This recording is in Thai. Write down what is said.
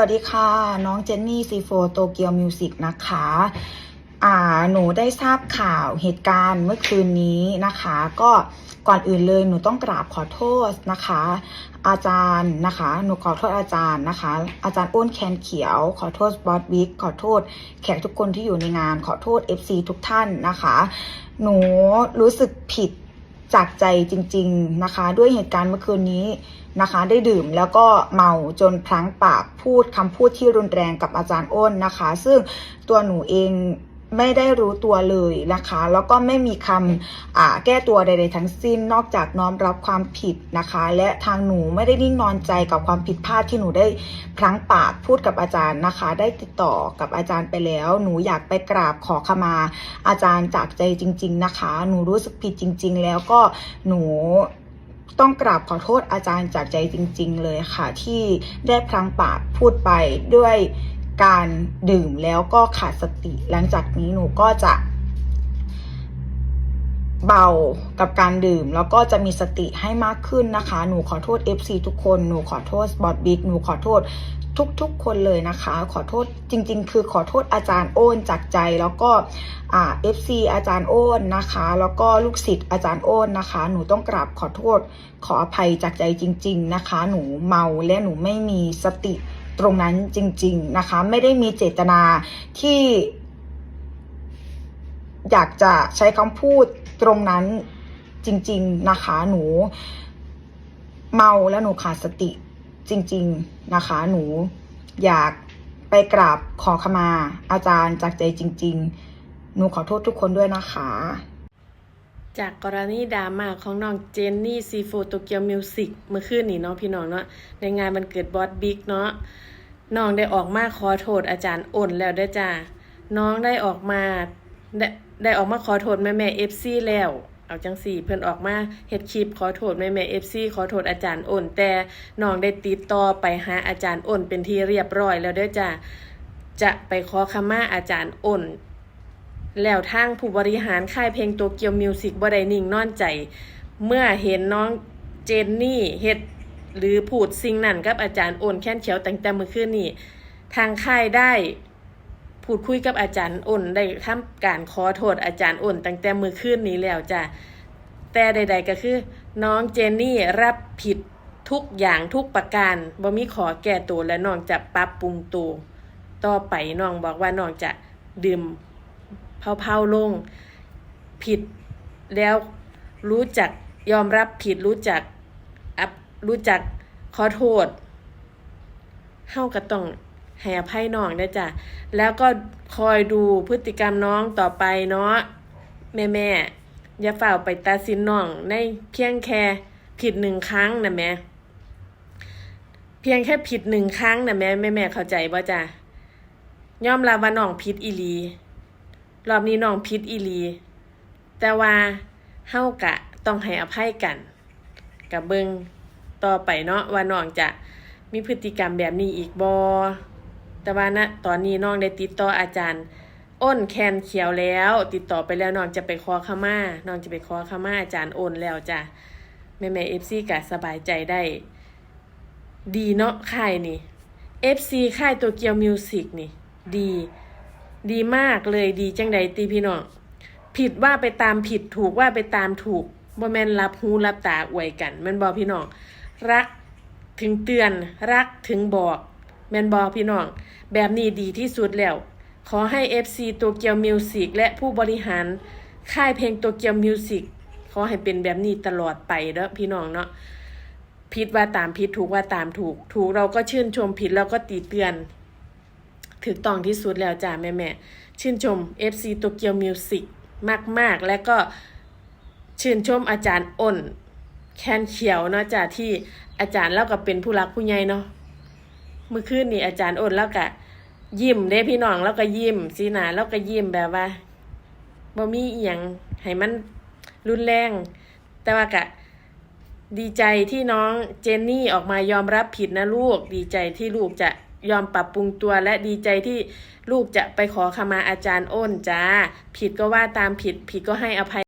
สวัสดีค่ะ น้องเจนนี่ซีโฟโตเกียวมิวสิกนะคะ อ่าหนูได้ทราบข่าวเหตุการณ์เมื่อคืนนี้นะคะ ก็ก่อนอื่นเลยหนูต้องกราบขอโทษนะคะ อาจารย์นะคะ หนูขอโทษอาจารย์นะคะ อาจารย์อ้นแคนเขียว ขอโทษบอสบิ๊กขอโทษแขกทุกคนที่อยู่ในงานขอโทษ FC ทุกท่านนะคะ หนูรู้สึกผิด จากใจจริง ๆนะคะ ด้วยเหตุการณ์เมื่อคืนนี้นะคะ ได้ดื่มแล้วก็เมาจนพลั้งปากพูดคำพูดที่รุนแรงกับอาจารย์อ้นนะคะ ซึ่งตัวหนูเอง ไม่ได้รู้ตัวเลยนะคะ แล้วก็ไม่มีคำอ่าแก้ตัวใดๆทั้งสิ้น นอกจากน้อมรับความผิดนะคะ และทางหนูไม่ได้นิ่งนอนใจกับความผิดพลาดที่หนูได้พลั้งปากพูดกับอาจารย์นะคะ ได้ติดต่อกับอาจารย์ไปแล้ว หนูอยากไปกราบขอขมาอาจารย์จากใจจริง ๆนะคะ หนูรู้สึกผิดจริง ๆ แล้วก็หนูต้องกราบขอโทษอาจารย์จากใจจริง ๆ เลยค่ะ ที่ได้พลั้งปากพูดไปด้วย การดื่มแล้วก็ขาดสติ หลังจากนี้หนูก็จะ เบากับการดื่ม แล้วก็จะมีสติให้มากขึ้นนะคะ หนูขอโทษ FC ทุกคน หนูขอโทษบอดบิ๊กหนูขอโทษทุกๆ คนเลยนะคะ ขอโทษจริง ๆ คือขอโทษอาจารย์โอนจากใจ แล้วก็อ่า FC อาจารย์โอนนะคะ แล้วก็ลูกศิษย์อาจารย์โอนนะคะ หนูต้องกราบขอโทษขออภัยจากใจจริง ๆ นะคะ หนูเมาและหนูไม่มีสติ ตรงนั้นจริง ๆนะคะ ไม่ได้มีเจตนาที่อยากจะใช้คำพูดตรงนั้นจริง ๆนะคะ หนูเมาแล้วหนูขาดสติจริง ๆนะคะ หนูอยากไปกราบขอขมาอาจารย์จากใจจริง ๆ หนูขอโทษทุกคนด้วยนะคะ จากกรณีดราม่าของน้องเจนนี่ซีโฟโตเกียวมิวสิกเมื่อคืนนี้เนาะพี่น้องเนาะในงานมันเกิดบอสบิ๊กเนาะน้องได้ออกมาขอโทษอาจารย์อ่นแล้วเด้จ้าน้องได้ออกมาได้ได้ออกมาขอโทษแม่แม่เอฟซีแล้วเอาจังสี่เพิ่อนออกมาเฮ็ดคลิปขอโทษแม่แม่เอฟซีขอโทษอาจารย์อ่นแต่น้องได้ติดต่อไปหาอาจารย์อ่นเป็นที่เรียบร้อยแล้วเด้จ้าจะไปขอขมาอาจารย์อ่น แล้วทางผู้บริหารค่ายเพลงโตเกียวมิวสิกบ่ได้นิ่งนอนใจ เมื่อเห็นน้องเจนนี่เฮ็ดหรือพูดสิ่งนั้นกับอาจารย์โอนแค้นเขียวตั้งแต่เมื่อคืนนี้ทางค่ายได้พูดคุยกับอาจารย์อ้นได้ทำการขอโทษอาจารย์อ้นตั้งแต่มือคืนนี้แล้วจ้ะแต่ใด ๆ ก็คือ น้องเจนนี่รับผิดทุกอย่างทุกประการบ่มีขอแก้ตัวและน้องจะปรับปรุงตัวต่อไปน้องบอกว่าน้องจะดื่ม เผาๆลงผิดแล้วรู้จักยอมรับผิดรู้จักอับรู้จักขอโทษเฮาก็ต้องให้อภัยน้องนะจ๊ะแล้วก็คอยดูพฤติกรรมน้องต่อไปเนาะแม่แม่อย่าฝ่าไปตัดสินน้องในเพียงแค่ผิดหนึ่งครั้งนะแม่เพียงแค่ผิดหนึ่งครั้งนะแม่แม่แม่เข้าใจบ่จ้ะยอมรับว่าน้องผิดอีหลี รอบนี้น้องผิดอีลี แต่ว่าเฮากะต้องให้อภัยกัน กับเบิงต่อไปเนาะว่าน้องจะมีพฤติกรรมแบบนี้อีกบอแต่ว่าณตอนนี้น้องได้ติดต่ออาจารย์ อ้นแคนเขียวแล้ว ติดต่อไปแล้วน้องจะไปขอขมาน้องจะไปขอขมาอาจารย์โอนแล้วจ้ะแม่แม่เอฟซีกะสบายใจได้ ดีเนาะค่ายนี่ FC ค่ายตัวเกียวมิวสิกนี่ ดี ดีมากเลยดีจังใดตีพี่น้องผิดว่าไปตามผิดถูกว่าไปตามถูกบ่แม่นรับหูรับตาอวยกันแม่นบอพี่น้องรักถึงเตือนรักถึงบอกแม่นบอพี่น้องแบบนี้ดีที่สุดแล้ว ขอให้ FC ตัวเกียวมิวสิกและผู้บริหารค่ายเพลงตัวเกียวมิวสิกขอให้เป็นแบบนี้ตลอดไปเด้อพี่น้องเนาะผิดว่าตามผิดถูกว่าตามถูก ถูกเราก็ชื่นชมผิดเราก็ตีเตือน ถูกต้องที่สุดแล้วจ้าแม่แม่ชื่นชม FC โตเกียวมิวสิกมาก ๆ และก็ชื่นชมอาจารย์อ้น แคนเขียวเนาะจ้าที่อาจารย์เล่ากับเป็นผู้รักผู้ใหญ่เนาะเมื่อคืนนี่อาจารย์อ้นแล้วก็ยิ้มเด้พี่น้องแล้วก็ยิ้มสีหนาแล้วก็ยิ้มแบบว่าบ่มีอีหยังให้มันรุนแรง แต่ว่ากะดีใจที่น้องเจนนี่ออกมายอมรับผิดนะลูก ดีใจที่ลูกจะ ยอมปรับปรุงตัวและดีใจที่ลูกจะไปขอขมาอาจารย์อ้นจ้า ผิดก็ว่าตามผิด ผิดก็ให้อภัย